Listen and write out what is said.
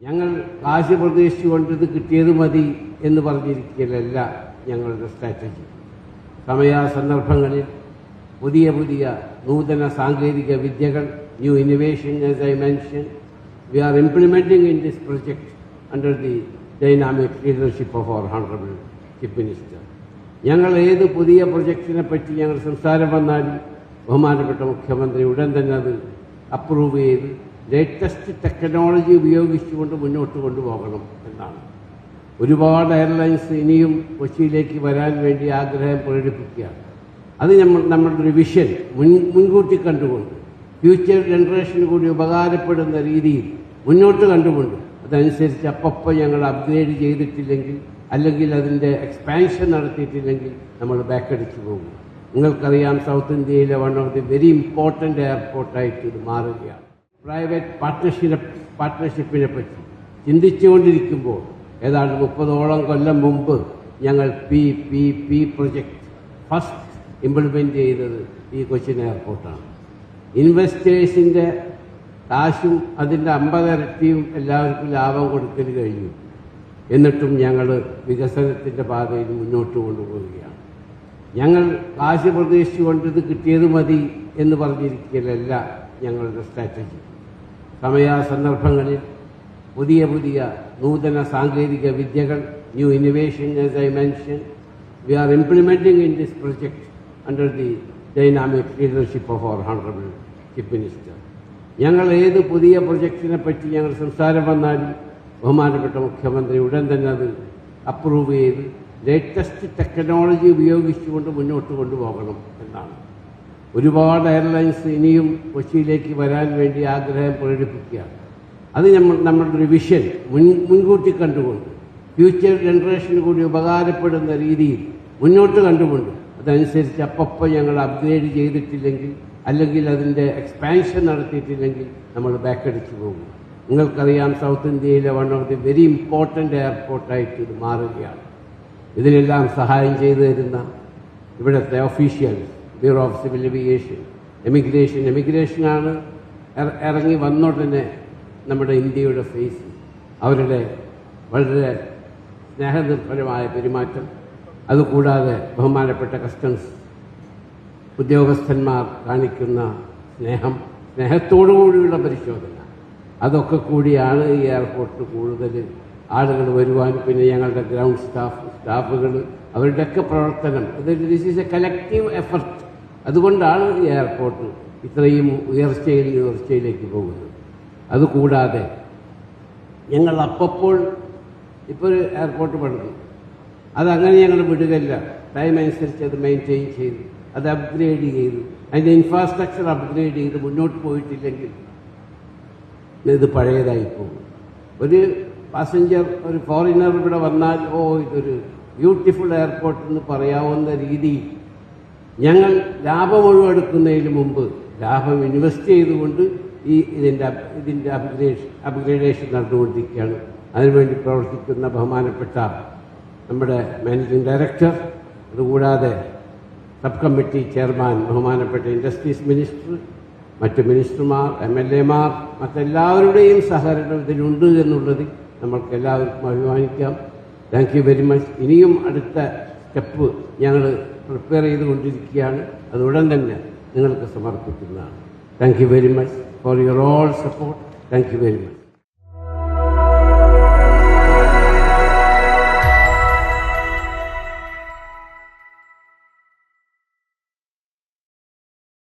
ഞങ്ങൾ കാശ് പ്രതീക്ഷിച്ചുകൊണ്ട് ഇത് കിട്ടിയത് മതി എന്ന് പറഞ്ഞിരിക്കലല്ല ഞങ്ങളുടെ സ്ട്രാറ്റജി സമയാസന്ദർഭങ്ങളിൽ പുതിയ പുതിയ നൂതന സാങ്കേതിക വിദ്യകൾ new innovation as I mention we are implementing in this project under the dynamic leadership of our honourable chief minister ഞങ്ങൾ ഏത് പുതിയ പ്രൊജക്ടിനെ പറ്റി ഞങ്ങൾ സംസാരം വന്നാലും ബഹുമാനപ്പെട്ട മുഖ്യമന്ത്രി ഉടൻ തന്നെ അത് അപ്രൂവ് ചെയ്ത് ലേറ്റസ്റ്റ് ടെക്നോളജി ഉപയോഗിച്ചുകൊണ്ട് മുന്നോട്ട് കൊണ്ടുപോകണം എന്നാണ്. ഒരുപാട് എയർലൈൻസ് ഇനിയും കൊച്ചിയിലേക്ക് വരാൻ വേണ്ടി ആഗ്രഹം പ്രകടിപ്പിക്കുകയാണ്. അത് നമ്മൾ നമ്മളുടെ ഒരു വിഷൻ മുൻ മുൻകൂട്ടി കണ്ടുകൊണ്ട് ഫ്യൂച്ചർ ജനറേഷന് കൂടി ഉപകാരപ്പെടുന്ന രീതിയിൽ മുന്നോട്ട് കണ്ടുകൊണ്ട് അതനുസരിച്ച് അപ്പപ്പം ഞങ്ങൾ അപ്ഗ്രേഡ് ചെയ്തിട്ടില്ലെങ്കിൽ അല്ലെങ്കിൽ അതിന്റെ എക്സ്പാൻഷൻ നടത്തിയിട്ടില്ലെങ്കിൽ നമ്മൾ ബാക്കടിച്ചു പോകും. നിങ്ങൾക്കറിയാം സൗത്ത് ഇന്ത്യയിലെ one of the very important എയർപോർട്ടായിട്ട് ഇത് മാറുകയാണ്. പ്രൈവറ്റ് പാർട്ട്ണർഷിപ്പ് പാർട്ട്ണർഷിപ്പിനെ പറ്റി ചിന്തിച്ചുകൊണ്ടിരിക്കുമ്പോൾ ഏതാണ്ട് മുപ്പതോളം കൊല്ലം മുമ്പ് ഞങ്ങൾ P P P project first implement ചെയ്തത് ഈ കൊച്ചിൻ എയർപോർട്ടാണ് ഇൻവെസ്റ്റേഴ്സിന്റെ കാശും അതിന്റെ അമ്പതരട്ടിയും എല്ലാവർക്കും ലാഭം കൊടുക്കൽ കഴിഞ്ഞു. എന്നിട്ടും ഞങ്ങൾ വികസനത്തിന്റെ പാതയിൽ മുന്നോട്ട് കൊണ്ടുപോവുകയാണ്. ഞങ്ങൾ കാശ് പ്രതീക്ഷിച്ചുകൊണ്ട് ഇത് കിട്ടിയത് മതി എന്ന് പറഞ്ഞിരിക്കലല്ല ഞങ്ങളുടെ സ്ട്രാറ്റജി സമയാസന്ദർഭങ്ങളിൽ പുതിയ പുതിയ നൂതന സാങ്കേതിക വിദ്യകൾ new innovation as I mention we are implementing in this project under the dynamic leadership of our honourable chief minister ഞങ്ങൾ ഏത് പുതിയ പ്രൊജക്റ്റിനെ പറ്റി ഞങ്ങൾ സംസാരം വന്നാലും ബഹുമാനപ്പെട്ട മുഖ്യമന്ത്രി ഉടൻ തന്നെ അത് അപ്രൂവ് ചെയ്ത് ലേറ്റസ്റ്റ് ടെക്നോളജി ഉപയോഗിച്ചുകൊണ്ട് മുന്നോട്ട് കൊണ്ടുപോകണം എന്നാണ്. ഒരുപാട് എയർലൈൻസ് ഇനിയും കൊച്ചിയിലേക്ക് വരാൻ വേണ്ടി ആഗ്രഹം പ്രകടിപ്പിക്കുകയാണ്. അത് നമ്മൾ നമ്മളുടെ ഒരു വിഷൻ മുൻ മുൻകൂട്ടി കണ്ടുകൊണ്ട് ഫ്യൂച്ചർ ജനറേഷന് കൂടി ഉപകാരപ്പെടുന്ന രീതിയിൽ മുന്നോട്ട് കണ്ടുകൊണ്ട് അതനുസരിച്ച് അപ്പപ്പം ഞങ്ങൾ അപ്ഗ്രേഡ് ചെയ്തിട്ടില്ലെങ്കിൽ അല്ലെങ്കിൽ അതിന്റെ എക്സ്പാൻഷൻ നടത്തിയിട്ടില്ലെങ്കിൽ നമ്മൾ ബാക്കടിച്ചു പോകും. നിങ്ങൾക്കറിയാം സൗത്ത് ഇന്ത്യയിലെ one of the very important എയർപോർട്ടായിട്ട് ഇത് മാറുകയാണ്. ഇതിനെല്ലാം സഹായം ചെയ്തു തരുന്ന ഇവിടുത്തെ officials bureau of civil aviation emigration എമിഗ്രേഷനാണ് ഇറങ്ങി വന്നോടനെ നമ്മുടെ ഇന്ത്യയുടെ ഫേസ് അവരുടെ വളരെ സ്നേഹനിർഭരമായ പെരുമാറ്റം. അതുകൂടാതെ ബഹുമാനപ്പെട്ട കസ്റ്റംസ് ഉദ്യോഗസ്ഥന്മാർ കാണിക്കുന്ന സ്നേഹം സ്നേഹത്തോടുകൂടിയുള്ള പരിശോധന. അതൊക്കെ കൂടിയാണ് ഈ എയർപോർട്ട് കൂടുതൽ ആളുകൾ വരുവാൻ. പിന്നെ ഞങ്ങളുടെ ഗ്രൗണ്ട് സ്റ്റാഫ് സ്റ്റാഫുകൾ അവരുടെയൊക്കെ പ്രവർത്തനം. This is a collective effort അതുകൊണ്ടാണ് ഈ എയർപോർട്ട് ഇത്രയും ഉയർച്ചയിൽ ഉയർച്ചയിലേക്ക് പോകുന്നത്. അതുകൂടാതെ ഞങ്ങൾ അപ്പപ്പോൾ ഇപ്പോൾ ഒരു എയർപോർട്ട് പണിതു. അതങ്ങനെ ഞങ്ങൾ വിടുകയില്ല. ടൈം അനുസരിച്ച് അത് മെയിന്റെയിൻ ചെയ്തു. അത് അപ്ഗ്രേഡ് ചെയ്തു. അതിന്റെ ഇൻഫ്രാസ്ട്രക്ചർ അപ്ഗ്രേഡ് ചെയ്ത് മുന്നോട്ട് പോയിട്ടില്ലെങ്കിൽ ഇത് പഴയതായി പോകും. ഒരു പാസഞ്ചർ ഒരു ഫോറിനർ ഇവിടെ വന്നാൽ ഓ ഇതൊരു ബ്യൂട്ടിഫുൾ എയർപോർട്ട് എന്ന് പറയാവുന്ന രീതിയിൽ ഞങ്ങൾ ലാഭം ഒഴിവെടുക്കുന്നതിന് മുമ്പ് ലാഭം ഇൻവെസ്റ്റ് ചെയ്തുകൊണ്ട് ഈ ഇതിന്റെ ഇതിന്റെ അപ്ഗ്രേഷൻ അപ്ഗ്രേഡേഷൻ നടന്നുകൊണ്ടിരിക്കുകയാണ്. അതിനുവേണ്ടി പ്രവർത്തിക്കുന്ന ബഹുമാനപ്പെട്ട നമ്മുടെ മാനേജിംഗ് ഡയറക്ടർ അതുകൂടാതെ സബ് കമ്മിറ്റി ചെയർമാൻ ബഹുമാനപ്പെട്ട ഇൻഡസ്ട്രീസ് മിനിസ്റ്റർ മറ്റ് മിനിസ്റ്റർമാർ എം എൽ എമാർ മറ്റെല്ലാവരുടെയും സഹകരണം ഇതിലുണ്ട് എന്നുള്ളത് നമ്മൾക്ക് എല്ലാവർക്കും അഭിമാനിക്കാം. താങ്ക് യു വെരി മച്ച് ഇനിയും അടുത്ത സ്റ്റെപ്പ് ഞങ്ങൾ പ്രിപ്പയർ ചെയ്തുകൊണ്ടിരിക്കുകയാണ്. അത് ഉടൻ തന്നെ നിങ്ങൾക്ക് സമർപ്പിക്കുന്നതാണ്. Thank you very much for your all support thank you very much